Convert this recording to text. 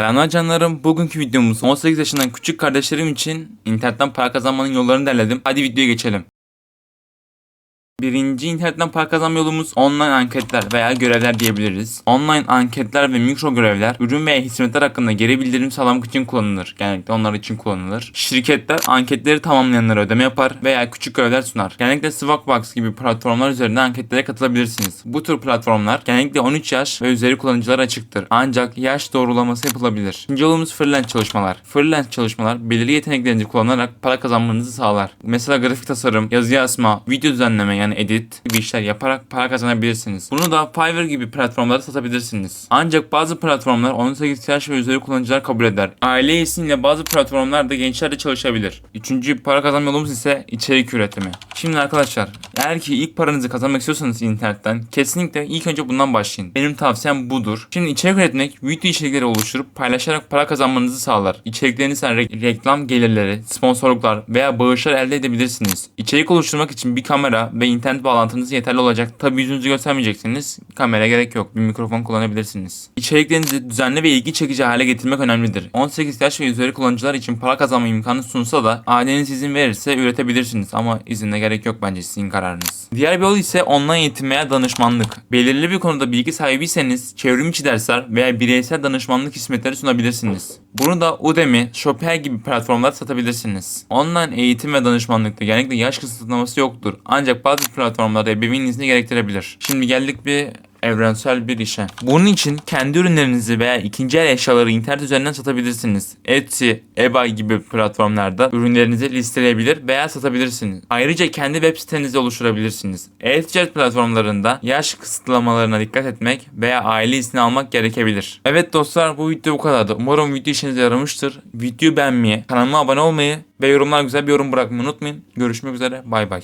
Selamlar canlarım. Bugünkü videomuz 18 yaşından küçük kardeşlerim için internetten para kazanmanın yollarını derledim. Hadi videoya geçelim. Birinci internetten para kazanma yolumuz online anketler veya görevler diyebiliriz. Online anketler ve mikro görevler ürün veya hizmetler hakkında geri bildirim sağlamak için kullanılır. Genellikle onlar için kullanılır. Şirketler anketleri tamamlayanlara ödeme yapar veya küçük görevler sunar. Genellikle Swagbox gibi platformlar üzerinden anketlere katılabilirsiniz. Bu tür platformlar genellikle 13 yaş ve üzeri kullanıcılara açıktır. Ancak yaş doğrulaması yapılabilir. İkinci yolumuz freelance çalışmalar. Freelance çalışmalar belirli yeteneklerinizi kullanarak para kazanmanızı sağlar. Mesela grafik tasarım, yazı yazma, video düzenleme yani edit gibi işler yaparak para kazanabilirsiniz. Bunu da Fiverr gibi platformlarda satabilirsiniz. Ancak bazı platformlar 18 yaş ve üzeri kullanıcılar kabul eder. Aile izniyle bazı platformlarda gençler de çalışabilir. Üçüncü para kazanma yolumuz ise içerik üretimi. Şimdi arkadaşlar eğer ki ilk paranızı kazanmak istiyorsanız internetten kesinlikle ilk önce bundan başlayın. Benim tavsiyem budur. Şimdi içerik üretmek video içerikleri oluşturup paylaşarak para kazanmanızı sağlar. İçeriklerinizden re- reklam gelirleri, sponsorluklar veya bağışlar elde edebilirsiniz. İçerik oluşturmak için bir kamera ve internet bağlantınız yeterli olacak. Tabi yüzünüzü göstermeyeceksiniz. Kamera gerek yok. Bir mikrofon kullanabilirsiniz. İçeriklerinizi düzenli ve ilgi çekici hale getirmek önemlidir. 18 yaş ve üzeri kullanıcılar için para kazanma imkanı sunsa da aileniz izin verirse üretebilirsiniz ama izine gerek yok bence sizin kararınız. Diğer bir yol ise online eğitim veya danışmanlık. Belirli bir konuda bilgi sahibiyseniz çevrim içi dersler veya bireysel danışmanlık hizmetleri sunabilirsiniz. Bunu da Udemy, Shopee gibi platformlarda satabilirsiniz. Online eğitim ve danışmanlıkta genellikle yaş kısıtlaması yoktur. Ancak bazı platformlarda ebeveyn izni gerektirebilir. Şimdi geldik bir evrensel bir işe. Bunun için kendi ürünlerinizi veya ikinci el eşyaları internet üzerinden satabilirsiniz. Etsy, eBay gibi platformlarda ürünlerinizi listeleyebilir veya satabilirsiniz. Ayrıca kendi web sitenizi oluşturabilirsiniz. E-ticaret platformlarında yaş kısıtlamalarına dikkat etmek veya aile izni almak gerekebilir. Evet dostlar bu video bu kadardı. Umarım video işinize yaramıştır. Videoyu beğenmeyi, kanalıma abone olmayı ve yorumlar güzel bir yorum bırakmayı unutmayın. Görüşmek üzere. Bay bay.